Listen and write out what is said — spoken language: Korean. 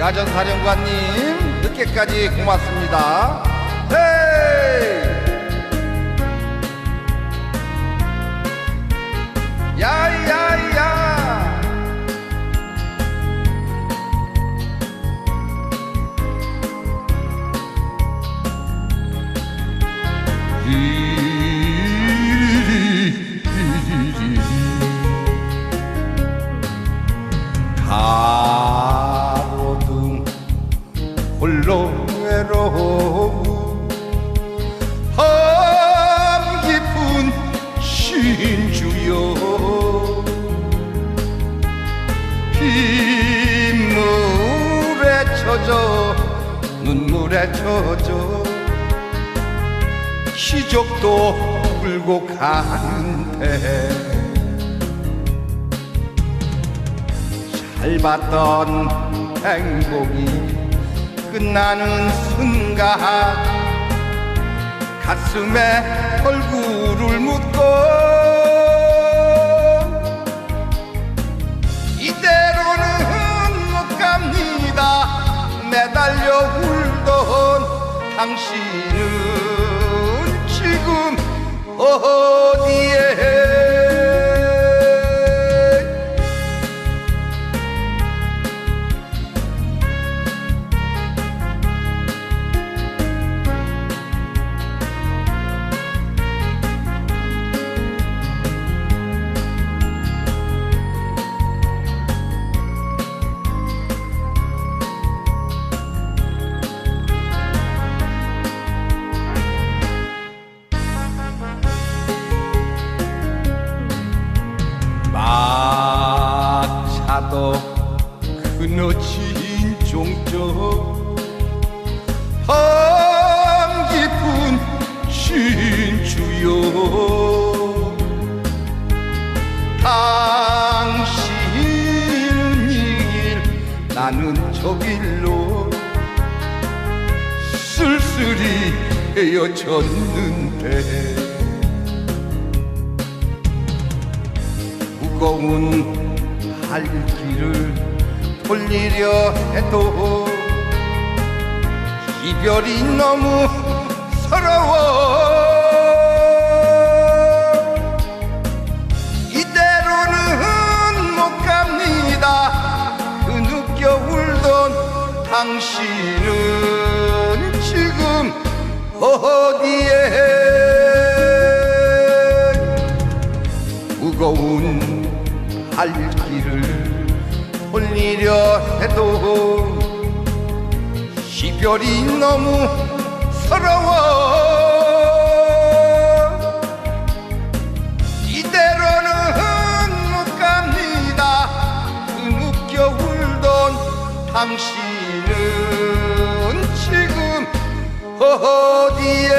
야전사령관님 늦게까지 고맙습니다. 헤이! 야야야! 가 홀로 외로운 밤 깊은 신주여. 빗물에 젖어 눈물에 젖어 기적도 울고 가는데 잘 봤던 행복이 끝나는 순간 가슴에 얼굴을 묻고 이대로는 못 갑니다. 매달려 울던 당신은 지금 어디에 그너진 종쪽 밤 깊은 진주여 당신은 이길 나는 저 길로 쓸쓸히 헤어졌는데. 무거운 할 길을 돌리려 해도 이별이 너무 서러워. 이대로는 못 갑니다. 그 느껴 울던 당신은 지금 어디에? 무거운 할 길을 돌리려 해도 이별이 너무 서러워. 이대로는 못 갑니다. 그 느껴 울던 당신은 지금 어디에